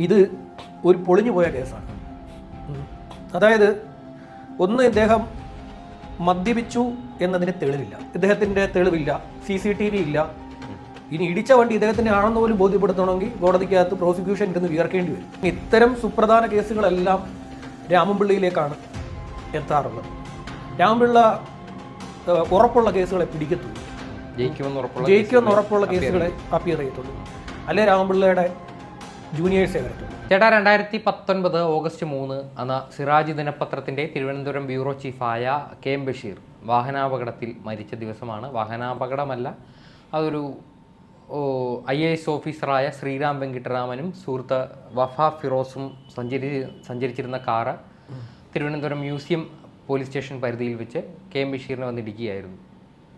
ഇത് ഒരു പൊളിഞ്ഞു പോയ കേസാണ്. അതായത് ഒന്ന് ഇദ്ദേഹം മദ്യപിച്ചു എന്നതിന് തെളിവില്ല. ഇദ്ദേഹത്തിന്റെ തെളിവില്ല സി സി ടി വി ഇല്ല. ഇനി ഇടിച്ച വണ്ടി ഇദ്ദേഹത്തിന്റെ ആണെന്ന് പോലും ബോധ്യപ്പെടുത്തണമെങ്കിൽ കോടതിക്കകത്ത് പ്രോസിക്യൂഷൻ ഇരുന്ന് വിയർക്കേണ്ടി വരും. ഇത്തരം സുപ്രധാന കേസുകളെല്ലാം രാമൻപിള്ളിയിലേക്കാണ് എത്താറുള്ളത്. രാമൻപിള്ള ഉറപ്പുള്ള കേസുകളെ പിടിക്കത്തുള്ളൂ. ജയിക്കുമെന്ന് ഉറപ്പുള്ള കേസുകളെ അപ്പിയർ ചെയ്യത്തുള്ളൂ. അല്ലെ രാമൻപിള്ളയുടെ ജൂനിയേഴ്സേ വരത്തുള്ളൂ. ചേട്ടാ രണ്ടായിരത്തി പത്തൊൻപത് ഓഗസ്റ്റ് മൂന്ന് അന്ന് സിറാജ് ദിനപത്രത്തിന്റെ തിരുവനന്തപുരം ബ്യൂറോ ചീഫായ കെ എം ബഷീർ വാഹനാപകടത്തിൽ മരിച്ച ദിവസമാണ്. വാഹനാപകടമല്ല അതൊരു ഐ എ എസ് ഓഫീസറായ ശ്രീറാം വെങ്കിട്ടരാമനും സുഹൃത്ത് വഫ ഫിറോസും സഞ്ചരി സഞ്ചരിച്ചിരുന്ന car Thiruvananthapuram museum police station പരിധിയിൽ വെച്ച് കെ എം ബഷീറിനെ വന്നിടിക്കുകയായിരുന്നു.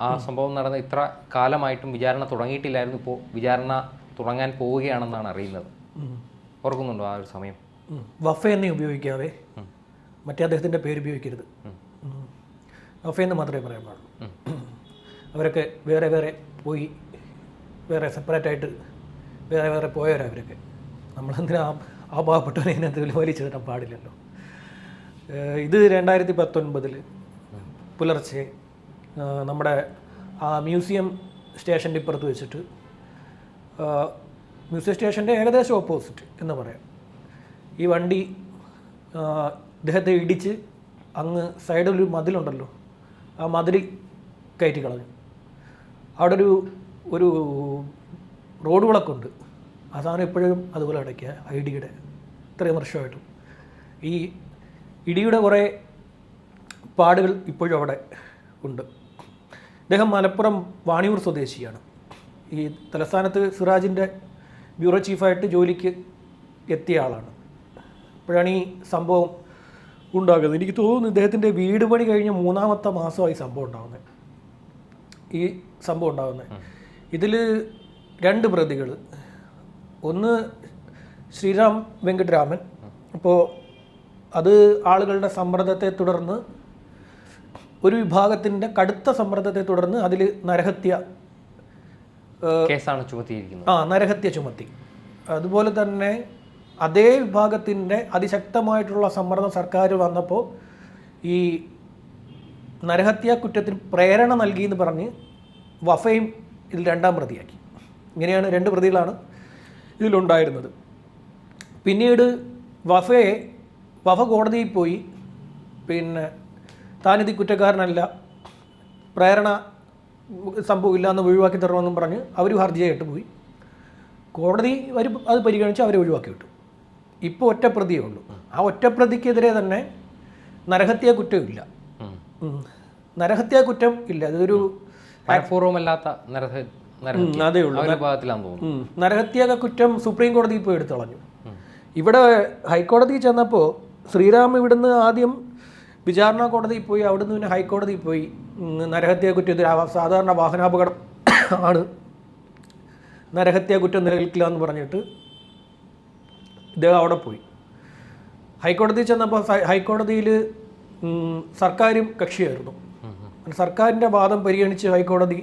ആ സംഭവം നടന്ന ഇത്ര കാലമായിട്ടും വിചാരണ തുടങ്ങിയിട്ടില്ലായിരുന്നു. ഇപ്പോൾ വിചാരണ തുടങ്ങാൻ പോവുകയാണെന്നാണ് അറിയുന്നത്. ഓർക്കുന്നുണ്ടോ ആ ഒരു സമയം? വഫ എന്നെ ഉപയോഗിക്കാതെ മറ്റേ അദ്ദേഹത്തിന്റെ പേര് ഉപയോഗിക്കരുത്. വഫ എന്ന് മാത്രമേ പറയാൻ പാടുള്ളൂ അവരൊക്കെ വേറെ വേറെ പോയി വേറെ സെപ്പറേറ്റായിട്ട് വേറെ വേറെ പോയവരാണ് അവരൊക്കെ. നമ്മളെന്തിനാ ആ- പാവപ്പെട്ടവനെ ഇതിനകത്ത് വലിച്ചിടാൻ പാടില്ലല്ലോ. ഇത് രണ്ടായിരത്തി പത്തൊൻപതിൽ പുലർച്ചെ നമ്മുടെ ആ മ്യൂസിയം സ്റ്റേഷന്റെ ഇപ്പുറത്ത് വെച്ചിട്ട് മ്യൂസിയം സ്റ്റേഷന്റെ ഏകദേശം ഓപ്പോസിറ്റ് എന്ന് പറയാം. ഈ വണ്ടി ഇദ്ദേഹത്തെ ഇടിച്ച് അങ്ങ് സൈഡിലൊരു മതിലുണ്ടല്ലോ ആ മതിൽ കയറ്റി കളഞ്ഞു. അവിടെ ഒരു ഒരു റോഡ് വിളക്കുണ്ട്. ആ സാധനം എപ്പോഴും അതുപോലെ അടയ്ക്കുക ഐ ഡിയുടെ ഇത്രയും വർഷമായിട്ടും. ഈ ഇടിയുടെ കുറേ പാടുകൾ ഇപ്പോഴും അവിടെ ഉണ്ട്. ഇദ്ദേഹം മലപ്പുറം വാണിയൂർ സ്വദേശിയാണ്. ഈ തലസ്ഥാനത്ത് സിറാജിന്റെ ബ്യൂറോ ചീഫായിട്ട് ജോലിക്ക് എത്തിയ ആളാണ്. അപ്പോഴാണ് ഈ സംഭവം ഉണ്ടാകുന്നത്. എനിക്ക് തോന്നുന്നു ഇദ്ദേഹത്തിന്റെ വീട് പണി കഴിഞ്ഞ മൂന്നാമത്തെ മാസമായി സംഭവം ഉണ്ടാകുന്നത് ഈ സംഭവം ഉണ്ടാകുന്നത് ഇതിൽ രണ്ട് പ്രതികൾ. ഒന്ന് ശ്രീരാം വെങ്കട്ടരാമൻ. അപ്പോൾ അത് ആളുകളുടെ സമ്മർദ്ദത്തെ തുടർന്ന് ഒരു വിഭാഗത്തിന്റെ കടുത്ത സമ്മർദ്ദത്തെ തുടർന്ന് അതിൽ നരഹത്യ കേസാണ് ചുമത്തിയിരിക്കുന്നത്. ആ നരഹത്യ ചുമത്തി. അതുപോലെ തന്നെ അതേ വിഭാഗത്തിന്റെ അതിശക്തമായിട്ടുള്ള സമ്മർദ്ദം സർക്കാർ വന്നപ്പോൾ ഈ നരഹത്യാ കുറ്റത്തിന് പ്രേരണ നൽകി എന്ന് പറഞ്ഞ് വഫയും ഇതിൽ രണ്ടാം പ്രതിയാക്കി. ഇങ്ങനെയാണ് രണ്ട് പ്രതികളാണ് ഇതിലുണ്ടായിരുന്നത്. പിന്നീട് വഫയെ വഫ കോടതിയിൽ പോയി. പിന്നെ താനിത് കുറ്റക്കാരനല്ല. പ്രേരണ സംഭവം എന്ന് ഒഴിവാക്കി തരണമെന്നും പറഞ്ഞ് അവർ ഹർജിയായിട്ട് പോയി. കോടതി അവർ അത് പരിഗണിച്ച് അവരെ ഒഴിവാക്കി വിട്ടു. ഇപ്പോൾ ഒറ്റ പ്രതിയേ ഉള്ളൂ. ആ ഒറ്റ പ്രതിക്കെതിരെ തന്നെ നരഹത്യാ കുറ്റമില്ല. നരഹത്യാ കുറ്റം ഇല്ല. അതൊരു അല്ലാത്ത അതേ ഉള്ളൂ. നരഹത്യാ കുറ്റം സുപ്രീം കോടതിയിൽ പോയി എടുത്തു കളഞ്ഞു. ഇവിടെ ഹൈക്കോടതിയിൽ ചെന്നപ്പോൾ ശ്രീറാം ഇവിടുന്ന് ആദ്യം വിചാരണ കോടതിയിൽ പോയി അവിടെ നിന്ന് പിന്നെ ഹൈക്കോടതിയിൽ പോയി. നരഹത്യ നരഹത്യാ കുറ്റം ഇത് സാധാരണ വാഹനാപകടം ആണ്. നരഹത്യ കുറ്റം നിലനിൽക്കില്ല എന്ന് പറഞ്ഞിട്ട് ഇദ്ദേഹം അവിടെ പോയി. ഹൈക്കോടതിയിൽ ചെന്നപ്പോൾ ഹൈക്കോടതിയിൽ സർക്കാരും കക്ഷിയായിരുന്നു. സർക്കാരിന്റെ വാദം പരിഗണിച്ച് ഹൈക്കോടതി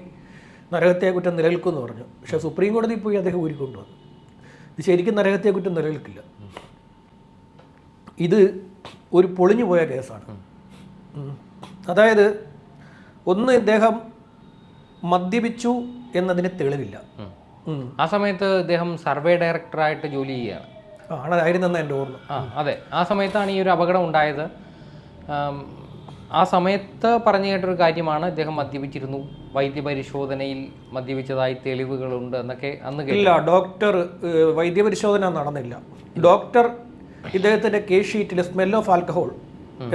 നരഹത്യ കുറ്റം നിലനിൽക്കുമെന്ന് പറഞ്ഞു. പക്ഷേ സുപ്രീം കോടതിയിൽ പോയി അദ്ദേഹം ഊരിക്കൊണ്ടുവന്നു. ഇത് ശരിക്കും നരഹത്യ കുറ്റം നിലനിൽക്കില്ല. ഇത് ഒരു പൊളിഞ്ഞു പോയ കേസാണ്. അതായത് ഒന്ന് ഇദ്ദേഹം മദ്യപിച്ചു എന്നതിന് തെളിവില്ല. ആ സമയത്ത് ഇദ്ദേഹം സർവേ ഡയറക്ടറായിട്ട് ജോലി ചെയ്യുകയാണ്. ആണ് ആയിരുന്നെന്ന് എന്റെ ഓർമ്മ. ആ അതെ. ആ സമയത്താണ് ഈ ഒരു അപകടം ഉണ്ടായത്. ആ സമയത്ത് പറഞ്ഞു കേട്ടൊരു കാര്യമാണ് ഇദ്ദേഹം മദ്യപിച്ചിരുന്നു. വൈദ്യപരിശോധനയിൽ മദ്യപിച്ചതായി തെളിവുകളുണ്ട് എന്നൊക്കെ അന്ന് ഇല്ല ഡോക്ടർ വൈദ്യപരിശോധന നടന്നില്ല. ഡോക്ടർ ഇദ്ദേഹത്തിന്റെ കേസ് ഷീറ്റിൽ സ്മെൽ ഓഫ് ആൽക്കഹോൾ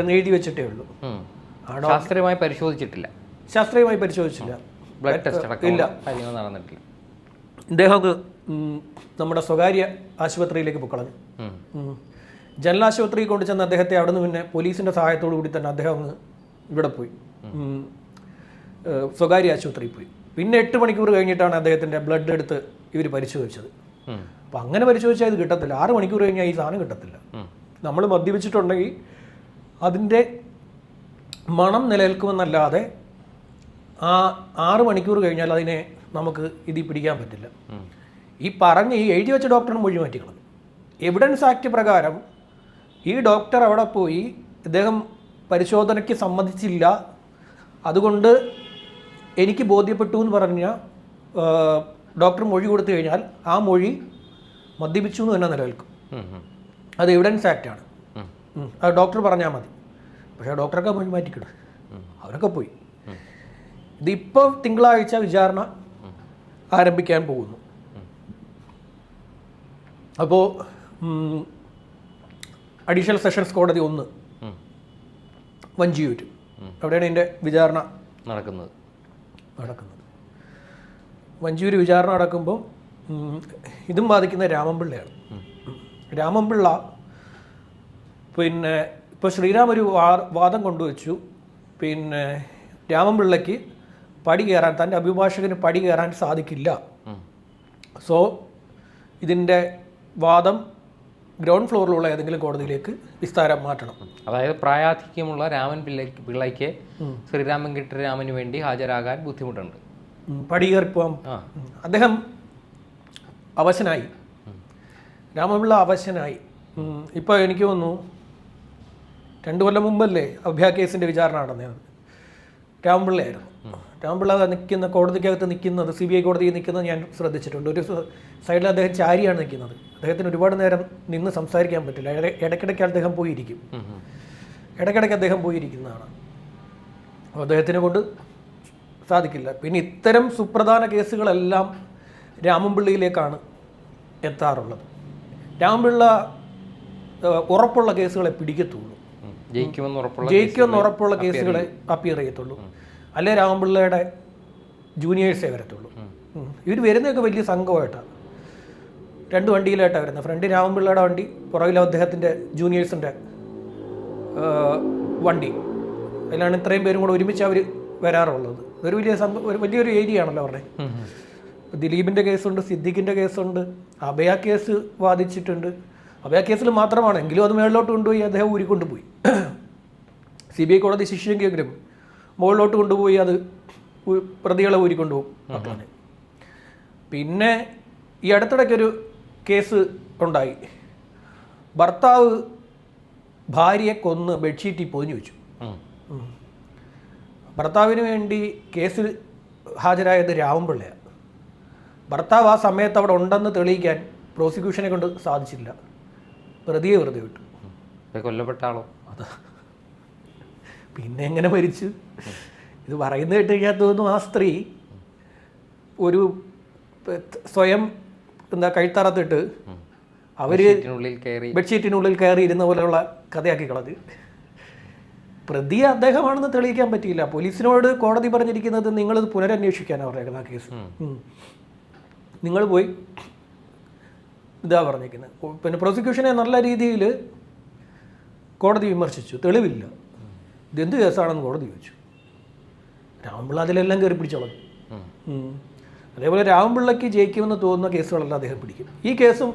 എന്ന് എഴുതി വെച്ചിട്ടേ ഉള്ളൂ. ശാസ്ത്രീയമായി പരിശോധിച്ചിട്ടില്ല. ശാസ്ത്രീയമായി പരിശോധിച്ചില്ല. ബ്ലഡ് ടെസ്റ്റ് ഇല്ല. കാര്യങ്ങൾ നടന്നിട്ടില്ല. ഇദ്ദേഹം നമ്മുടെ സ്വകാര്യ ആശുപത്രിയിലേക്ക് പൊക്കളഞ്ഞു. ജനറൽ ആശുപത്രിയിൽ കൊണ്ടു ചെന്ന അദ്ദേഹത്തെ അവിടെ നിന്ന് പിന്നെ പോലീസിന്റെ സഹായത്തോടു കൂടി തന്നെ അദ്ദേഹം അങ്ങ് ഇവിടെ പോയി. സ്വകാര്യ ആശുപത്രിയിൽ പോയി. പിന്നെ എട്ട് മണിക്കൂർ കഴിഞ്ഞിട്ടാണ് അദ്ദേഹത്തിന്റെ ബ്ലഡ് എടുത്ത് ഇവർ പരിശോധിച്ചത്. അപ്പം അങ്ങനെ പരിശോധിച്ചാൽ ഇത് കിട്ടത്തില്ല. ആറ് മണിക്കൂർ കഴിഞ്ഞാൽ ഈ സാധനം കിട്ടത്തില്ല. നമ്മൾ മദ്യപിച്ചിട്ടുണ്ടെങ്കിൽ അതിന്റെ മണം നിലനിൽക്കുമെന്നല്ലാതെ ആ ആറ് മണിക്കൂർ കഴിഞ്ഞാൽ അതിനെ നമുക്ക് ഇതിൽ പിടിക്കാൻ പറ്റില്ല. ഈ പറഞ്ഞ് ഈ എഴുതി വെച്ച ഡോക്ടറിന് മൊഴി മാറ്റിക്കളഞ്ഞു. എവിഡൻസ് ആക്ട് പ്രകാരം ഈ ഡോക്ടർ അവിടെ പോയി ഇദ്ദേഹം പരിശോധനയ്ക്ക് സമ്മതിച്ചില്ല. അതുകൊണ്ട് എനിക്ക് ബോധ്യപ്പെട്ടു എന്ന് പറഞ്ഞ ഡോക്ടർ മൊഴി കൊടുത്തു കഴിഞ്ഞാൽ ആ മൊഴി മദ്യപിച്ചു എന്ന് തന്നെ നിലനിൽക്കും. അത് എവിഡൻസ് ആക്റ്റാണ്. അത് ഡോക്ടർ പറഞ്ഞാൽ മതി. പക്ഷേ ഡോക്ടറൊക്കെ പോയി മാറ്റിക്കണം അവരൊക്കെ പോയി. ഇതിപ്പോൾ തിങ്കളാഴ്ച വിചാരണ ആരംഭിക്കാൻ പോകുന്നു. അപ്പോൾ അഡീഷണൽ സെഷൻസ് കോടതി ഒന്ന് വഞ്ചിയൂറ്റ്. അവിടെയാണ് ഇതിന്റെ വിചാരണ നടക്കുന്നത്. നടക്കുന്നത്. വഞ്ചിയൂർ വിചാരണ നടക്കുമ്പോൾ ഇതും ബാധിക്കുന്ന രാമൻപിള്ളയാണ്. രാമൻപിള്ള പിന്നെ ഇപ്പോൾ ശ്രീരാം ഒരു വാദം കൊണ്ടുവച്ചു. പിന്നെ രാമൻപിള്ളയ്ക്ക് പടി കയറാൻ തന്റെ അഭിഭാഷകന് പടി കയറാൻ സാധിക്കില്ല. സോ ഇതിന്റെ വാദം ഗ്രൗണ്ട് ഫ്ലോറിലുള്ള ഏതെങ്കിലും കോടതിയിലേക്ക് വിസ്താരം മാറ്റണം. അതായത് പ്രായാധിക്യമുള്ള രാമൻ പിള്ളയ്ക്ക് ശ്രീരാമൻ ശ്രീരാം രാമന് വേണ്ടി ഹാജരാകാൻ ബുദ്ധിമുട്ടുണ്ട്. ഉം, പടി കയറിപ്പോവാൻ അദ്ദേഹം അവശനായി. രാമപിള്ള അവശനായി. ഇപ്പോൾ എനിക്ക് തോന്നുന്നു രണ്ട് കൊല്ലം മുമ്പല്ലേ അഭ്യാ കേസിന്റെ വിചാരണ നടന്നത്? രാമപിള്ളയായിരുന്നു രാമപിള്ള നിൽക്കുന്ന കോടതിക്കകത്ത് നിൽക്കുന്നത് സി ബി ഐ കോടതിയിൽ നിൽക്കുന്നത് ഞാൻ ശ്രദ്ധിച്ചിട്ടുണ്ട്. ഒരു സൈഡിൽ അദ്ദേഹം ചാരിയാണ് നിൽക്കുന്നത് അദ്ദേഹത്തിന് ഒരുപാട് നേരം നിന്ന് സംസാരിക്കാൻ പറ്റില്ല. ഇട- ഇടയ്ക്കിടയ്ക്ക് അദ്ദേഹം പോയിരിക്കും. ഇടയ്ക്കിടയ്ക്ക് അദ്ദേഹം പോയിരിക്കുന്നതാണ്. അദ്ദേഹത്തിനെ കൊണ്ട് സാധിക്കില്ല. പിന്നെ ഇത്തരം സുപ്രധാന കേസുകളെല്ലാം രാമൻപിള്ളിയിലേക്കാണ് എത്താറുള്ളത്. രാമൻപിള്ള ഉറപ്പുള്ള കേസുകളെ പിടിക്കത്തുള്ളൂ. ജയിക്കുമെന്ന് ഉറപ്പുള്ള കേസുകളെ അപ്പിയർ ചെയ്യത്തുള്ളൂ. അല്ലെ രാമപിള്ളയുടെ ജൂനിയേഴ്സേ വരത്തുള്ളൂ. ഇവർ വരുന്നതൊക്കെ വലിയ സംഘമായിട്ടാണ് രണ്ട് വണ്ടിയിലായിട്ടാണ് വരുന്നത് ഫ്രണ്ട് രാമപിള്ളയുടെ വണ്ടി പുറകിൽ അദ്ദേഹത്തിന്റെ ജൂനിയേഴ്സിന്റെ വണ്ടി. അതിലാണ് ഇത്രയും പേരും കൂടെ ഒരുമിച്ച് അവർ വരാറുള്ളത്. ഒരു വലിയ സംഭവം വലിയൊരു ഏരിയ ആണല്ലോ അവരുടെ. ദിലീപിന്റെ കേസുണ്ട് സിദ്ദിഖിന്റെ കേസുണ്ട് അഭയ കേസ് വാദിച്ചിട്ടുണ്ട്. അഭയ കേസിൽ മാത്രമാണ്. എങ്കിലും അത് മേളിലോട്ട് കൊണ്ടുപോയി അദ്ദേഹം ഊരിക്കൊണ്ടുപോയി സി ബി ഐ കോടതി ശിക്ഷിച്ചെങ്കിലും മുകളിലോട്ട് കൊണ്ടുപോയി അത് പ്രതികളെ ഊരിക്കൊണ്ടുപോകും അതാണ് പിന്നെ ഈ അടുത്തിടയ്ക്കൊരു കേസ് ഉണ്ടായി. ഭർത്താവ് ഭാര്യയെ കൊന്ന് ബെഡ്ഷീറ്റിൽ പൊതിഞ്ഞു വെച്ചു. ഭർത്താവിന് വേണ്ടി കേസിൽ ഹാജരായത് രാമൻപിള്ളയാണ് ഭർത്താവ് ആ സമയത്ത് അവിടെ ഉണ്ടെന്ന് തെളിയിക്കാൻ പ്രോസിക്യൂഷനെ കൊണ്ട് സാധിച്ചില്ല. പ്രതിയെ വെറുതെ വിട്ടു. കൊല്ലപ്പെട്ട ആളോ? അത്. പിന്നെ എങ്ങനെ മരിച്ചു? ഇത് പറയുന്നത് കേട്ട് കഴിഞ്ഞാൽ തോന്നുന്നു ആ സ്ത്രീ ഒരു സ്വയം എന്താ കഴുത്തറത്തിട്ട് അവർ ബെഡ്ഷീറ്റിനുള്ളിൽ കയറി. ഇരുന്ന പോലെയുള്ള കഥയാക്കി കളഞ്ഞ്. പ്രതി അദ്ദേഹമാണെന്ന് തെളിയിക്കാൻ പറ്റിയില്ല. പോലീസിനോട് കോടതി പറഞ്ഞിരിക്കുന്നത് നിങ്ങളിത് പുനരന്വേഷിക്കാനാണ് പറഞ്ഞേക്കുന്നത് ആ കേസ്. നിങ്ങൾ പോയി ഇതാ പറഞ്ഞിരിക്കുന്നത് പിന്നെ പ്രോസിക്യൂഷനെ നല്ല രീതിയിൽ കോടതി വിമർശിച്ചു. തെളിവില്ല. ഇതെന്ത് കേസാണെന്ന് കോടതി ചോദിച്ചു. രാമപിള്ള അതിലെല്ലാം കയറി പിടിച്ചോളും. അതേപോലെ രാമപിള്ളയ്ക്ക് ജയിക്കുമെന്ന് തോന്നുന്ന കേസുകളല്ല അദ്ദേഹം പിടിക്കും ഈ കേസും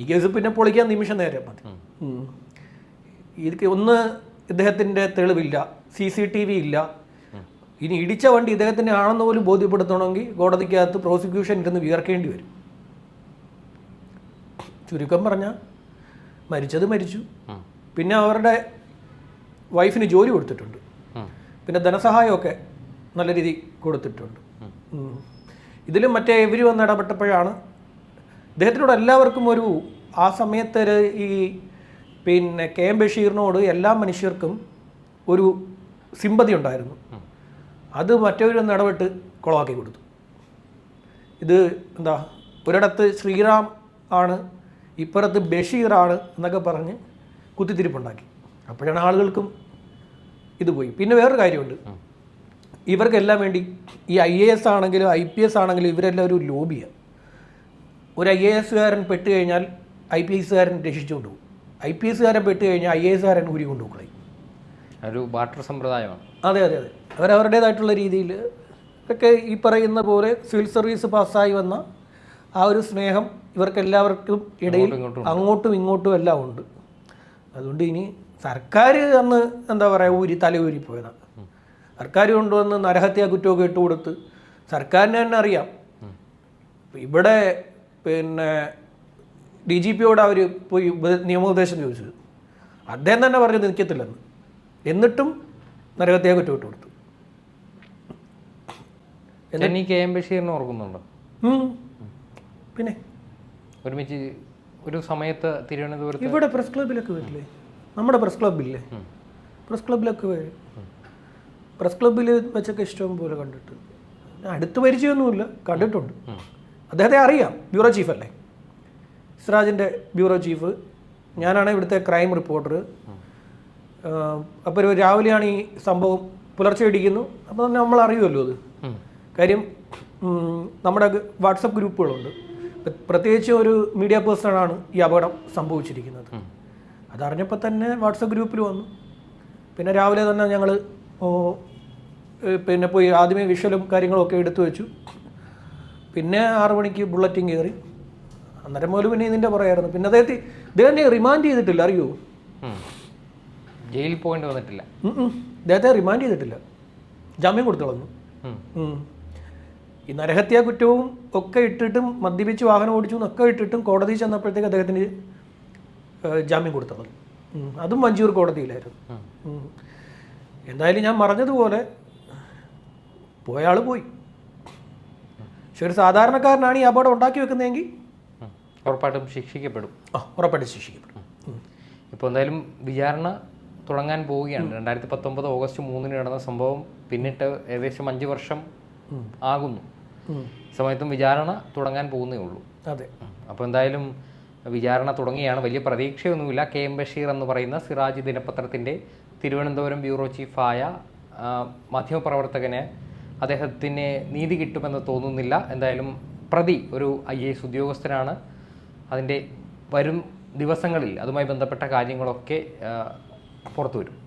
ഈ കേസ് പിന്നെ പൊളിക്കാൻ നിമിഷം നേരെ മതി. ഇതിക്ക് ഒന്ന് ഇദ്ദേഹത്തിന്റെ തെളിവില്ല സി സി ടി വി ഇല്ല. ഇനി ഇടിച്ച വണ്ടി ഇദ്ദേഹത്തിന്റെ ആണെന്ന് പോലും ബോധ്യപ്പെടുത്തണമെങ്കിൽ കോടതിക്കകത്ത് പ്രോസിക്യൂഷൻ ഇരുന്ന് വിയർക്കേണ്ടി വരും. ചുരുക്കം പറഞ്ഞാൽ മരിച്ചത് മരിച്ചു. പിന്നെ അവരുടെ വൈഫിന് ജോലി കൊടുത്തിട്ടുണ്ട്. പിന്നെ ധനസഹായമൊക്കെ നല്ല രീതി കൊടുത്തിട്ടുണ്ട്. ഇതിലും മറ്റേ ഇവർ വന്ന് ഇടപെട്ടപ്പോഴാണ് ഇദ്ദേഹത്തിനോട് എല്ലാവർക്കും ഒരു ആ സമയത്ത് ഈ പിന്നെ കെ എം ബഷീറിനോട് എല്ലാ മനുഷ്യർക്കും ഒരു സിമ്പതി ഉണ്ടായിരുന്നു. അത് മറ്റവരൊന്ന് ഇടപെട്ട് കുളമാക്കി കൊടുത്തു. ഇത് എന്താ ഒരിടത്ത് ശ്രീറാം ആണ് ഇപ്പുറത്ത് ബഷീറാണ് എന്നൊക്കെ പറഞ്ഞ് കുത്തിത്തിരിപ്പുണ്ടാക്കി. അപ്പോഴാണ് ആളുകൾക്കും ഇത് പോയി. പിന്നെ വേറൊരു കാര്യമുണ്ട്. ഇവർക്കെല്ലാം വേണ്ടി ഈ ഐ എ എസ് ആണെങ്കിലും ഐ പി എസ് ആണെങ്കിലും ഇവരെല്ലാം ഒരു ലോബിയാണ് ഒരു ഐ എ എസ്സുകാരൻ പെട്ട് കഴിഞ്ഞാൽ ഐ പി എസ്സുകാരൻ രക്ഷിച്ചുകൊണ്ട് പോകും. ഐ പി എസ്സുകാരൻ പെട്ട് കഴിഞ്ഞാൽ ഐ എ എസ്സുകാരൻ ഊരി കൊണ്ടുപോയി ഒരു ബാട്ടർ സമ്പ്രദായമാണ്. അതെ അതെ അതെ. അവരവരുടേതായിട്ടുള്ള രീതിയിൽ ഒക്കെ ഈ പറയുന്ന പോലെ സിവിൽ സർവീസ് പാസ്സായി വന്ന ആ ഒരു സ്നേഹം ഇവർക്കെല്ലാവർക്കും ഇടയിൽ അങ്ങോട്ടും ഇങ്ങോട്ടും എല്ലാം ഉണ്ട്. അതുകൊണ്ട് ഇനി സർക്കാർ അന്ന് എന്താ പറയുക ഊരി തല ഊരി പോയതാണ് സർക്കാർ കൊണ്ടുവന്ന് നരഹത്യാ കുറ്റമൊക്കെ ഇട്ട് കൊടുത്ത് സർക്കാരിനെ തന്നെ അറിയാം. ഇവിടെ പിന്നെ ഡി ജി പിയോട് അവർ പോയി നിയമോപദേശം ചോദിച്ചത്. അദ്ദേഹം തന്നെ പറഞ്ഞു നിൽക്കത്തില്ലെന്ന്. എന്നിട്ടും നരകത്തെ കുറ്റമിട്ട് കൊടുത്തു. ചെന്നൈ കെ എം ബഷീറിനെ ഓർക്കുന്നുണ്ടോ? പിന്നെ ഒരുമിച്ച് ഒരു സമയത്ത് തിരുവനന്തപുരത്ത് ഇവിടെ പ്രസ് ക്ലബിലൊക്കെ വരില്ലേ? നമ്മുടെ പ്രസ് ക്ലബില്ലേ? പ്രസ് ക്ലബിലൊക്കെ വരും. പ്രസ് ക്ലബിൽ വെച്ചൊക്കെ ഇഷ്ടം പോലെ കണ്ടിട്ട്. അടുത്ത് പരിചയമൊന്നുമില്ല കണ്ടിട്ടുണ്ട്. അദ്ദേഹത്തെ അറിയാം ബ്യൂറോ ചീഫ് അല്ലേ? സിറാജിന്റെ ബ്യൂറോ ചീഫ്. ഞാനാണ് ഇവിടുത്തെ ക്രൈം റിപ്പോർട്ടർ അപ്പോൾ ഒരു രാവിലെയാണ് ഈ സംഭവം പുലർച്ചെ ഇടിക്കുന്നു. അപ്പോൾ തന്നെ നമ്മൾ അറിയുമല്ലോ അത്. കാര്യം നമ്മുടെ വാട്സപ്പ് ഗ്രൂപ്പുകളുണ്ട്. പ്രത്യേകിച്ച് ഒരു മീഡിയ പേഴ്സണാണ് ഈ അപകടം സംഭവിച്ചിരിക്കുന്നത്. അതറിഞ്ഞപ്പോൾ തന്നെ വാട്സപ്പ് ഗ്രൂപ്പിൽ വന്നു. പിന്നെ രാവിലെ തന്നെ ഞങ്ങൾ പിന്നെ പോയി ആദ്യമേ വിഷ്വലും കാര്യങ്ങളും ഒക്കെ എടുത്തു വെച്ചു. പിന്നെ ആറു മണിക്ക് ബുള്ളറ്റിൻ കയറി. അന്നേരം മുതൽ പിന്നെ ഇതിന്റെ പുറയായിരുന്നു പിന്നെ അദ്ദേഹത്തെ ഇദ്ദേഹത്തെ റിമാൻഡ് ചെയ്തിട്ടില്ല അറിയോ? ജയിൽ ജയിലിൽ പോകേണ്ടി വന്നിട്ടില്ല. ഇദ്ദേഹത്തെ റിമാൻഡ് ചെയ്തിട്ടില്ല. ജാമ്യം കൊടുത്തു കളഞ്ഞു. ഈ നരഹത്യാ കുറ്റവും ഒക്കെ ഇട്ടിട്ടും മദ്യപിച്ച് വാഹനം ഓടിച്ചു എന്നൊക്കെ ഇട്ടിട്ടും കോടതി ചെന്നപ്പോഴത്തേക്ക് അദ്ദേഹത്തിന് ജാമ്യം കൊടുത്തത്. അതും മഞ്ചൂർ കോടതിയിലായിരുന്നു. എന്തായാലും ഞാൻ പറഞ്ഞതുപോലെ പോയാൾ പോയി. പക്ഷെ ഒരു സാധാരണക്കാരനാണ് ഈ അപകടം ഉണ്ടാക്കി വെക്കുന്നതെങ്കിൽ ഉറപ്പായിട്ടും ശിക്ഷിക്കപ്പെടും. ആ ഉറപ്പായിട്ടും ശിക്ഷിക്കപ്പെടും. ഇപ്പോൾ എന്തായാലും വിചാരണ തുടങ്ങാൻ പോവുകയാണ്. രണ്ടായിരത്തി പത്തൊമ്പത് ഓഗസ്റ്റ് മൂന്നിന് നടന്ന സംഭവം പിന്നിട്ട് ഏകദേശം അഞ്ച് വർഷം ആകുന്നു. സമയത്തും വിചാരണ തുടങ്ങാൻ പോകുന്നേ ഉള്ളൂ. അതെ. അപ്പോൾ എന്തായാലും വിചാരണ തുടങ്ങിയാണ്. വലിയ പ്രതീക്ഷയൊന്നുമില്ല. കെ എം ബഷീർ എന്ന് പറയുന്ന സിറാജ് ദിനപത്രത്തിന്റെ തിരുവനന്തപുരം ബ്യൂറോ ചീഫായ മാധ്യമപ്രവർത്തകന് അദ്ദേഹത്തിന് നീതി കിട്ടുമെന്ന് തോന്നുന്നില്ല. എന്തായാലും പ്രതി ഒരു ഐ എ എസ് ഉദ്യോഗസ്ഥനാണ്. അതിന്റെ വരും ദിവസങ്ങളിൽ അതുമായി ബന്ധപ്പെട്ട കാര്യങ്ങളൊക്കെ പുറത്തു വരും